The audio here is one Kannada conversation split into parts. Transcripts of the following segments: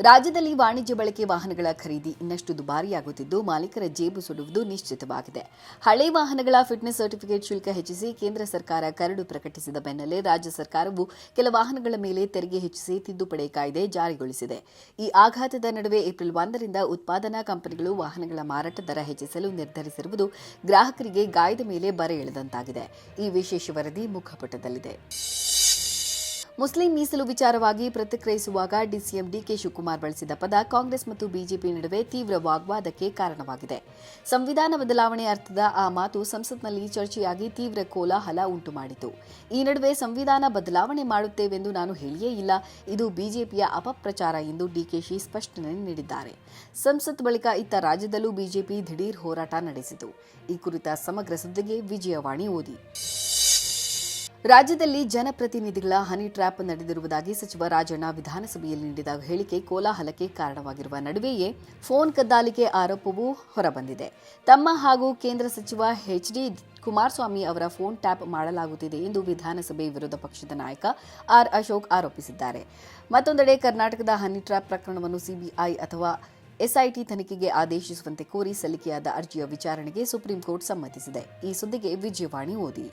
ರಾಜ್ಯದಲ್ಲಿ ವಾಣಿಜ್ಯ ಬಳಕೆ ವಾಹನಗಳ ಖರೀದಿ ಇನ್ನಷ್ಟು ದುಬಾರಿಯಾಗುತ್ತಿದ್ದು, ಮಾಲೀಕರ ಜೇಬು ಸುಡುವುದು ನಿಶ್ಚಿತವಾಗಿದೆ. ಹಳೆ ವಾಹನಗಳ ಫಿಟ್ನೆಸ್ ಸರ್ಟಿಫಿಕೇಟ್ ಶುಲ್ಕ ಹೆಚ್ಚಿಸಿ ಕೇಂದ್ರ ಸರ್ಕಾರ ಕರಡು ಪ್ರಕಟಿಸಿದ ಬೆನ್ನಲ್ಲೇ ರಾಜ್ಯ ಸರ್ಕಾರವು ಕೆಲ ವಾಹನಗಳ ಮೇಲೆ ತೆರಿಗೆ ಹೆಚ್ಚಿಸಿ ತಿದ್ದುಪಡಿ ಕಾಯ್ದೆ ಜಾರಿಗೊಳಿಸಿದೆ. ಈ ಆಘಾತದ ನಡುವೆ ಏಪ್ರಿಲ್ ಒಂದರಿಂದ ಉತ್ಪಾದನಾ ಕಂಪನಿಗಳು ವಾಹನಗಳ ಮಾರಾಟ ದರ ಹೆಚ್ಚಿಸಲು ನಿರ್ಧರಿಸಿರುವುದು ಗ್ರಾಹಕರಿಗೆ ಗಾಯದ ಮೇಲೆ ಬರ ಎಳೆದಂತಾಗಿದೆ. ಈ ವಿಶೇಷ ವರದಿ ಮುಖಪುಟದಲ್ಲಿದೆ. ಮುಸ್ಲಿಂ ಮೀಸಲು ವಿಚಾರವಾಗಿ ಪ್ರತಿಕ್ರಿಯಿಸುವಾಗ ಡಿಸಿಎಂ ಡಿಕೆ ಶಿವಕುಮಾರ್ ಬಳಸಿದ ಪದ ಕಾಂಗ್ರೆಸ್ ಮತ್ತು ಬಿಜೆಪಿ ನಡುವೆ ತೀವ್ರ ವಾಗ್ವಾದಕ್ಕೆ ಕಾರಣವಾಗಿದೆ. ಸಂವಿಧಾನ ಬದಲಾವಣೆ ಅರ್ಥದ ಆ ಮಾತು ಸಂಸತ್ನಲ್ಲಿ ಚರ್ಚೆಯಾಗಿ ತೀವ್ರ ಕೋಲಾಹಲ ಉಂಟುಮಾಡಿತು. ಈ ನಡುವೆ ಸಂವಿಧಾನ ಬದಲಾವಣೆ ಮಾಡುತ್ತೇವೆಂದು ನಾನು ಹೇಳಿಯೇ ಇಲ್ಲ. ಇದು ಬಿಜೆಪಿಯ ಅಪಪ್ರಚಾರ ಎಂದು ಡಿಕೆಶಿ ಸ್ಪಷ್ಟನೆ ನೀಡಿದ್ದಾರೆ. ಸಂಸತ್ ಬಳಿಕ ಇತ್ತ ರಾಜ್ಯದಲ್ಲೂ ಬಿಜೆಪಿ ದಿಢೀರ್ ಹೋರಾಟ ನಡೆಸಿತು. ಈ ಕುರಿತ ಸಮಗ್ರ ಸುದ್ದಿಗೆ ವಿಜಯವಾಣಿ ಓದಿ. ರಾಜ್ಯದಲ್ಲಿ ಜನಪ್ರತಿನಿಧಿಗಳ ಹನಿ ಟ್ರ್ಯಾಪ್ ನಡೆದಿರುವುದಾಗಿ ಸಚಿವ ರಾಜಣ್ಣ ವಿಧಾನಸಭೆಯಲ್ಲಿ ನೀಡಿದ ಹೇಳಿಕೆ ಕೋಲಾಹಲಕ್ಕೆ ಕಾರಣವಾಗಿರುವ ನಡುವೆಯೇ ಫೋನ್ ಕದ್ದಾಲಿಕೆ ಆರೋಪವೂ ಹೊರಬಂದಿದೆ. ತಮ್ಮ ಹಾಗೂ ಕೇಂದ್ರ ಸಚಿವ ಎಚ್ಡಿ ಕುಮಾರಸ್ವಾಮಿ ಅವರ ಫೋನ್ ಟ್ಯಾಪ್ ಮಾಡಲಾಗುತ್ತಿದೆ ಎಂದು ವಿಧಾನಸಭೆ ವಿರೋಧ ಪಕ್ಷದ ನಾಯಕ ಆರ್ ಅಶೋಕ್ ಆರೋಪಿಸಿದ್ದಾರೆ. ಮತ್ತೊಂದೆಡೆ ಕರ್ನಾಟಕದ ಹನಿ ಟ್ರ್ಯಾಪ್ ಪ್ರಕರಣವನ್ನು ಸಿಬಿಐ ಅಥವಾ ಎಸ್ಐಟಿ ತನಿಖೆಗೆ ಆದೇಶಿಸುವಂತೆ ಕೋರಿ ಸಲ್ಲಿಕೆಯಾದ ಅರ್ಜಿಯ ವಿಚಾರಣೆಗೆ ಸುಪ್ರೀಂ ಕೋರ್ಟ್ ಸಮ್ಮತಿಸಿದೆ. ಈ ಸುದ್ದಿಗೆ ವಿಜಯವಾಣಿ ಓದಿ.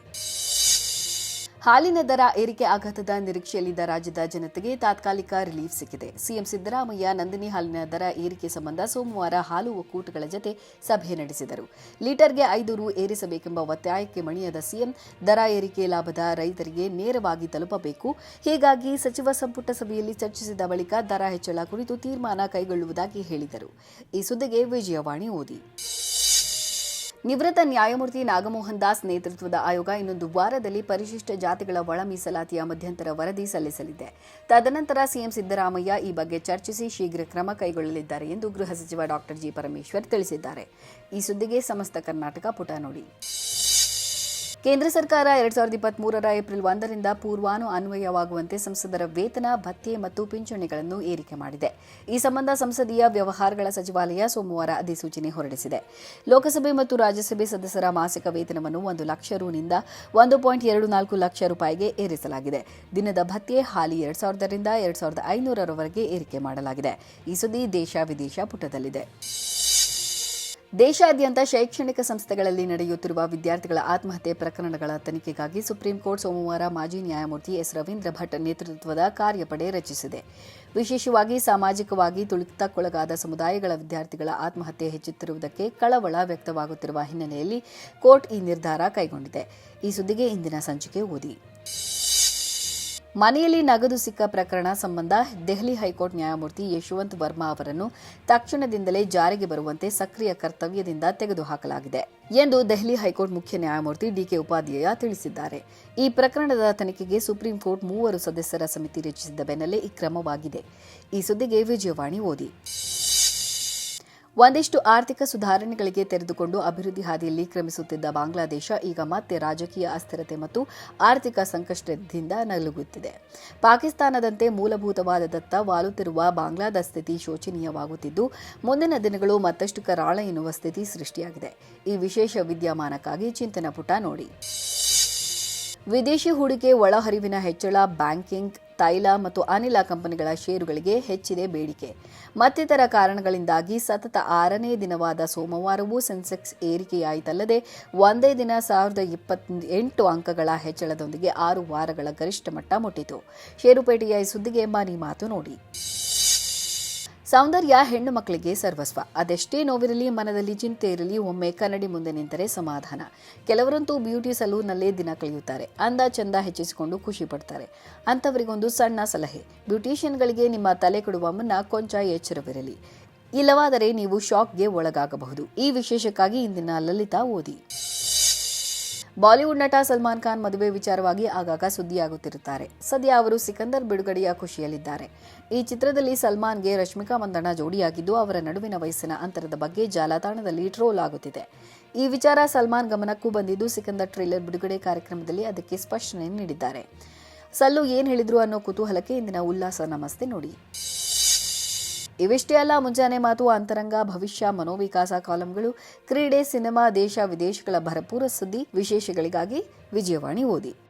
ಹಾಲಿನ ದರ ಏರಿಕೆ ಆಘಾತದ ನಿರೀಕ್ಷೆಯಲ್ಲಿದ್ದ ರಾಜ್ಯದ ಜನತೆಗೆ ತಾತ್ಕಾಲಿಕ ರಿಲೀಫ್ ಸಿಕ್ಕಿದೆ. ಸಿಎಂ ಸಿದ್ದರಾಮಯ್ಯ ನಂದಿನಿ ಹಾಲಿನ ದರ ಏರಿಕೆ ಸಂಬಂಧ ಸೋಮವಾರ ಹಾಲು ಒಕ್ಕೂಟಗಳ ಜತೆ ಸಭೆ ನಡೆಸಿದರು. ಲೀಟರ್ಗೆ ಐದು ರು ಏರಿಸಬೇಕೆಂಬ ಒತ್ತಾಯಕ್ಕೆ ಮಣಿಯದ ಸಿಎಂ, ದರ ಏರಿಕೆ ಲಾಭದ ರೈತರಿಗೆ ನೇರವಾಗಿ ತಲುಪಬೇಕು. ಹೀಗಾಗಿ ಸಚಿವ ಸಂಪುಟ ಸಭೆಯಲ್ಲಿ ಚರ್ಚಿಸಿದ ಬಳಿಕ ದರ ಹೆಚ್ಚಳ ಕುರಿತು ತೀರ್ಮಾನ ಕೈಗೊಳ್ಳುವುದಾಗಿ ಹೇಳಿದರು. ಈ ಸುದ್ದಿಗೆ ವಿಜಯವಾಣಿ ಓದಿ. ನಿವೃತ್ತ ನ್ಯಾಯಮೂರ್ತಿ ನಾಗಮೋಹನ್ ದಾಸ್ ನೇತೃತ್ವದ ಆಯೋಗ ಇನ್ನೊಂದು ವಾರದಲ್ಲಿ ಪರಿಶಿಷ್ಟ ಜಾತಿಗಳ ಒಳ ಮೀಸಲಾತಿಯ ಮಧ್ಯಂತರ ವರದಿ ಸಲ್ಲಿಸಲಿದೆ. ತದನಂತರ ಸಿಎಂ ಸಿದ್ದರಾಮಯ್ಯ ಈ ಬಗ್ಗೆ ಚರ್ಚಿಸಿ ಶೀಘ್ರ ಕ್ರಮ ಕೈಗೊಳ್ಳಲಿದ್ದಾರೆ ಎಂದು ಗೃಹ ಸಚಿವ ಡಾಕ್ಟರ್ ಜಿ ಪರಮೇಶ್ವರ್ ತಿಳಿಸಿದ್ದಾರೆ. ಈ ಸುದ್ದಿಗೆ ಸಮಸ್ತ ಕರ್ನಾಟಕ ಪುಟ ನೋಡಿ. ಕೇಂದ್ರ ಸರ್ಕಾರ ಎರಡ್ ಸಾವಿರದ ಇಪ್ಪತ್ಮೂರರ ಏಪ್ರಿಲ್ ಒಂದರಿಂದ ಪೂರ್ವಾನು ಅನ್ವಯವಾಗುವಂತೆ ಸಂಸದರ ವೇತನ, ಭತ್ಯೆ ಮತ್ತು ಪಿಂಚಣಿಗಳನ್ನು ಏರಿಕೆ ಮಾಡಿದೆ. ಈ ಸಂಬಂಧ ಸಂಸದೀಯ ವ್ಯವಹಾರಗಳ ಸಚಿವಾಲಯ ಸೋಮವಾರ ಅಧಿಸೂಚನೆ ಹೊರಡಿಸಿದೆ. ಲೋಕಸಭೆ ಮತ್ತು ರಾಜ್ಯಸಭೆ ಸದಸ್ಯರ ಮಾಸಿಕ ವೇತನವನ್ನು ಒಂದು ಲಕ್ಷ ರುನಿಂದ ಒಂದು ಪಾಯಿಂಟ್ ಎರಡು ನಾಲ್ಕು ಲಕ್ಷ ರೂಪಾಯಿಗೆ ಏರಿಸಲಾಗಿದೆ. ದಿನದ ಭತ್ಯೆ ಹಾಲಿ ಎರಡ್ ಸಾವಿರದರಿಂದ ಎರಡ್ ಸಾವಿರದ ಐನೂರರವರೆಗೆ ಏರಿಕೆ ಮಾಡಲಾಗಿದೆ. ಈ ಸುದ್ದಿ ದೇಶ ವಿದೇಶ ಪುಟದಲ್ಲಿದೆ. ದೇಶಾದ್ಯಂತ ಶೈಕ್ಷಣಿಕ ಸಂಸ್ಥೆಗಳಲ್ಲಿ ನಡೆಯುತ್ತಿರುವ ವಿದ್ಯಾರ್ಥಿಗಳ ಆತ್ಮಹತ್ಯೆ ಪ್ರಕರಣಗಳ ತನಿಖೆಗಾಗಿ ಸುಪ್ರೀಂ ಕೋರ್ಟ್ ಸೋಮವಾರ ಮಾಜಿ ನ್ಯಾಯಮೂರ್ತಿ ಎಸ್. ರವೀಂದ್ರ ಭಟ್ ನೇತೃತ್ವದ ಕಾರ್ಯಪಡೆ ರಚಿಸಿದೆ. ವಿಶೇಷವಾಗಿ ಸಾಮಾಜಿಕವಾಗಿ ತುಳಿತಕ್ಕೊಳಗಾದ ಸಮುದಾಯಗಳ ವಿದ್ಯಾರ್ಥಿಗಳ ಆತ್ಮಹತ್ಯೆ ಹೆಚ್ಚುತ್ತಿರುವುದಕ್ಕೆ ಕಳವಳ ವ್ಯಕ್ತವಾಗುತ್ತಿರುವ ಹಿನ್ನೆಲೆಯಲ್ಲಿ ಕೋರ್ಟ್ ಈ ನಿರ್ಧಾರ ಕೈಗೊಂಡಿದೆ. ಈ ಸುದ್ದಿಗೆ ಇಂದಿನ ಸಂಚಿಕೆ ಓದಿ. ಮನೆಯಲ್ಲಿ ನಗದು ಸಿಕ್ಕ ಪ್ರಕರಣ ಸಂಬಂಧ ದೆಹಲಿ ಹೈಕೋರ್ಟ್ ನ್ಯಾಯಮೂರ್ತಿ ಯಶವಂತ್ ವರ್ಮಾ ಅವರನ್ನು ತಕ್ಷಣದಿಂದಲೇ ಜಾರಿಗೆ ಬರುವಂತೆ ಸಕ್ರಿಯ ಕರ್ತವ್ಯದಿಂದ ತೆಗೆದುಹಾಕಲಾಗಿದೆ ಎಂದು ದೆಹಲಿ ಹೈಕೋರ್ಟ್ ಮುಖ್ಯ ನ್ಯಾಯಮೂರ್ತಿ ಡಿಕೆ ಉಪಾಧ್ಯಾಯ ತಿಳಿಸಿದ್ದಾರೆ. ಈ ಪ್ರಕರಣದ ತನಿಖೆಗೆ ಸುಪ್ರೀಂ ಕೋರ್ಟ್ ಮೂವರು ಸದಸ್ಯರ ಸಮಿತಿ ರಚಿಸಿದ ಬೆನ್ನಲ್ಲೇ ಈ ಕ್ರಮವಾಗಿದೆ. ಈ ಸುದ್ದಿಗೆ ವಿಜಯವಾಣಿ ಓದಿ. ಒಂದಿಷ್ಟು ಆರ್ಥಿಕ ಸುಧಾರಣೆಗಳಿಗೆ ತೆರೆದುಕೊಂಡು ಅಭಿವೃದ್ಧಿ ಹಾದಿಯಲ್ಲಿ ಕ್ರಮಿಸುತ್ತಿದ್ದ ಬಾಂಗ್ಲಾದೇಶ ಈಗ ಮತ್ತೆ ರಾಜಕೀಯ ಅಸ್ಥಿರತೆ ಮತ್ತು ಆರ್ಥಿಕ ಸಂಕಷ್ಟದಿಂದ ನಲುಗುತ್ತಿದೆ. ಪಾಕಿಸ್ತಾನದಂತೆ ಮೂಲಭೂತವಾದದತ್ತ ವಾಲುತ್ತಿರುವ ಬಾಂಗ್ಲಾದ ಸ್ಥಿತಿ ಶೋಚನೀಯವಾಗುತ್ತಿದ್ದು, ಮುಂದಿನ ದಿನಗಳು ಮತ್ತಷ್ಟು ಕರಾಳ ಎನ್ನುವ ಸ್ಥಿತಿ ಸೃಷ್ಟಿಯಾಗಿದೆ. ಈ ವಿಶೇಷ ವಿದ್ಯಮಾನಕ್ಕಾಗಿ ಚಿಂತನ ಪುಟ ನೋಡಿ. ವಿದೇಶಿ ಹೂಡಿಕೆ ಒಳಹರಿವಿನ ಹೆಚ್ಚಳ, ಬ್ಯಾಂಕಿಂಗ್, ತೈಲ ಮತ್ತು ಅನಿಲ ಕಂಪನಿಗಳ ಷೇರುಗಳಿಗೆ ಹೆಚ್ಚಿದೆ ಬೇಡಿಕೆ. ಮತ್ತಿತರ ಕಾರಣಗಳಿಂದಾಗಿ ಸತತ ಆರನೇ ದಿನವಾದ ಸೋಮವಾರವೂ ಸೆನ್ಸೆಕ್ಸ್ ಏರಿಕೆಯಾಯಿತಲ್ಲದೆ, ಒಂದೇ ದಿನ ಸಾವಿರದ ಇಪ್ಪತ್ತೆಂಟು ಅಂಕಗಳ ಹೆಚ್ಚಳದೊಂದಿಗೆ ಆರು ವಾರಗಳ ಗರಿಷ್ಠ ಮಟ್ಟ ಮುಟ್ಟಿತು. ಷೇರುಪೇಟೆಯ ಸುದ್ದಿಗೆ ಮನಿ ಮಾತು ನೋಡಿ. ಸೌಂದರ್ಯ ಹೆಣ್ಣು ಮಕ್ಕಳಿಗೆ ಸರ್ವಸ್ವ. ಅದೆಷ್ಟೇ ನೋವಿರಲಿ, ಮನದಲ್ಲಿ ಚಿಂತೆ ಇರಲಿ, ಒಮ್ಮೆ ಕನ್ನಡಿ ಮುಂದೆ ನಿಂತರೆ ಸಮಾಧಾನ. ಕೆಲವರಂತೂ ಬ್ಯೂಟಿ ಸಲೂನ್ನಲ್ಲೇ ದಿನ ಕಳೆಯುತ್ತಾರೆ. ಅಂದ ಚಂದ ಹೆಚ್ಚಿಸಿಕೊಂಡು ಖುಷಿ ಪಡ್ತಾರೆ. ಅಂಥವರಿಗೊಂದು ಸಣ್ಣ ಸಲಹೆ. ಬ್ಯೂಟಿಷಿಯನ್ಗಳಿಗೆ ನಿಮ್ಮ ತಲೆ ಕೊಡುವ ಮುನ್ನ ಕೊಂಚ ಎಚ್ಚರವಿರಲಿ. ಇಲ್ಲವಾದರೆ ನೀವು ಶಾಕ್ಗೆ ಒಳಗಾಗಬಹುದು. ಈ ವಿಶೇಷಕ್ಕಾಗಿ ಇಂದಿನ ಲಲಿತಾ ಓದಿ. ಬಾಲಿವುಡ್ ನಟ ಸಲ್ಮಾನ್ ಖಾನ್ ಮದುವೆ ವಿಚಾರವಾಗಿ ಆಗಾಗ ಸುದ್ದಿಯಾಗುತ್ತಿರುತ್ತಾರೆ. ಸದ್ಯ ಅವರು ಸಿಕಂದರ್ ಬಿಡುಗಡೆಯ ಖುಷಿಯಲ್ಲಿದ್ದಾರೆ. ಈ ಚಿತ್ರದಲ್ಲಿ ಸಲ್ಮಾನ್ಗೆ ರಶ್ಮಿಕಾ ಮಂದಣ್ಣ ಜೋಡಿಯಾಗಿದ್ದು, ಅವರ ನಡುವಿನ ವಯಸ್ಸಿನ ಅಂತರದ ಬಗ್ಗೆ ಜಾಲತಾಣದಲ್ಲಿ ಟ್ರೋಲ್ ಆಗುತ್ತಿದೆ. ಈ ವಿಚಾರ ಸಲ್ಮಾನ್ ಗಮನಕ್ಕೂ ಬಂದಿದ್ದು, ಸಿಕಂದರ್ ಟ್ರೇಲರ್ ಬಿಡುಗಡೆ ಕಾರ್ಯಕ್ರಮದಲ್ಲಿ ಅದಕ್ಕೆ ಸ್ಪಷ್ಟನೆ ನೀಡಿದ್ದಾರೆ. ಸಲ್ಲು ಏನ್ ಹೇಳಿದ್ರು ಅನ್ನೋ ಕುತೂಹಲಕ್ಕೆ ಇಂದಿನ ಉಲ್ಲಾಸ ನಮಸ್ತೆ ನೋಡಿ. ಇವಿಷ್ಟೇ ಅಲ್ಲ, ಮುಂಜಾನೆ ಮಾತು, ಅಂತರಂಗ, ಭವಿಷ್ಯ, ಮನೋವಿಕಾಸ ಕಾಲಂಗಳು, ಕ್ರೀಡೆ, ಸಿನಿಮಾ, ದೇಶ, ವಿದೇಶಗಳ ಭರಪೂರ ಸುದ್ದಿ, ವಿಶೇಷಗಳಿಗಾಗಿ ವಿಜಯವಾಣಿ ಓದಿ.